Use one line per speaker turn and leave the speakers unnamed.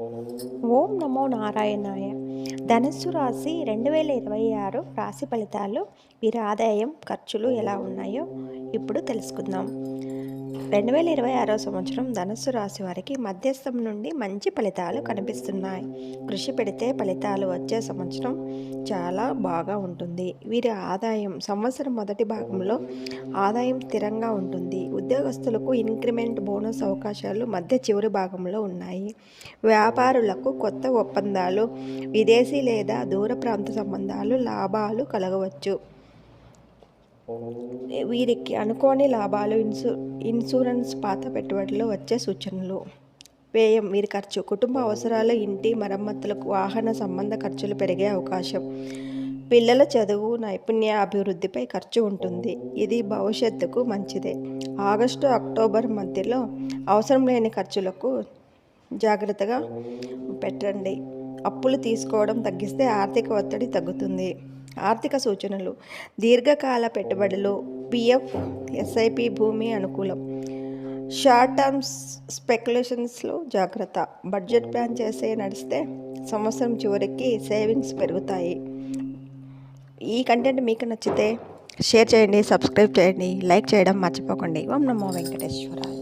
ఓం నమో నారాయణాయ. ధనస్సు రాశి రెండు వేల ఇరవై ఆరు రాశి ఫలితాలు వీరి ఆదాయం ఖర్చులు ఎలా ఉన్నాయో ఇప్పుడు తెలుసుకుందాం. రెండు వేల ఇరవై ఆరో సంవత్సరం ధనస్సు రాశి వారికి మధ్యస్థం నుండి మంచి ఫలితాలు కనిపిస్తున్నాయి. కృషి పెడితే ఫలితాలు వచ్చే సంవత్సరం చాలా బాగా ఉంటుంది. వీరి ఆదాయం సంవత్సరం మొదటి భాగంలో ఆదాయం స్థిరంగా ఉంటుంది. ఉద్యోగస్తులకు ఇంక్రిమెంట్ బోనస్ అవకాశాలు మధ్య చివరి భాగంలో ఉన్నాయి. వ్యాపారులకు కొత్త ఒప్పందాలు విదేశీ లేదా దూర ప్రాంత సంబంధాలు లాభాలు కలగవచ్చు. వీరికి అనుకోని లాభాలు ఇన్సూ ఇన్సూరెన్స్ పాత పెట్టుబడులు వచ్చే సూచనలు. వ్యయం వీరి ఖర్చు కుటుంబ అవసరాలు ఇంటి మరమ్మతులకు వాహన సంబంధ ఖర్చులు పెరిగే అవకాశం. పిల్లల చదువు నైపుణ్య అభివృద్ధిపై ఖర్చు ఉంటుంది. ఇది భవిష్యత్తుకు మంచిదే. ఆగస్టు అక్టోబర్ మధ్యలో అవసరం లేని ఖర్చులకు జాగ్రత్తగా పెట్టండి. అప్పులు తీసుకోవడం తగ్గిస్తే ఆర్థిక ఒత్తిడి తగ్గుతుంది. ఆర్థిక సూచనలు దీర్ఘకాల పెట్టుబడులు పిఎఫ్ ఎస్ఐపి భూమి అనుకూలం. షార్ట్ టర్మ్స్ స్పెక్యులేషన్స్లో జాగ్రత్త. బడ్జెట్ ప్లాన్ చేసే నడిస్తే సంవత్సరం చివరికి సేవింగ్స్ పెరుగుతాయి. ఈ కంటెంట్ మీకు నచ్చితే షేర్ చేయండి సబ్స్క్రైబ్ చేయండి లైక్ చేయడం మర్చిపోకండి. ఓం నమో వెంకటేశ్వర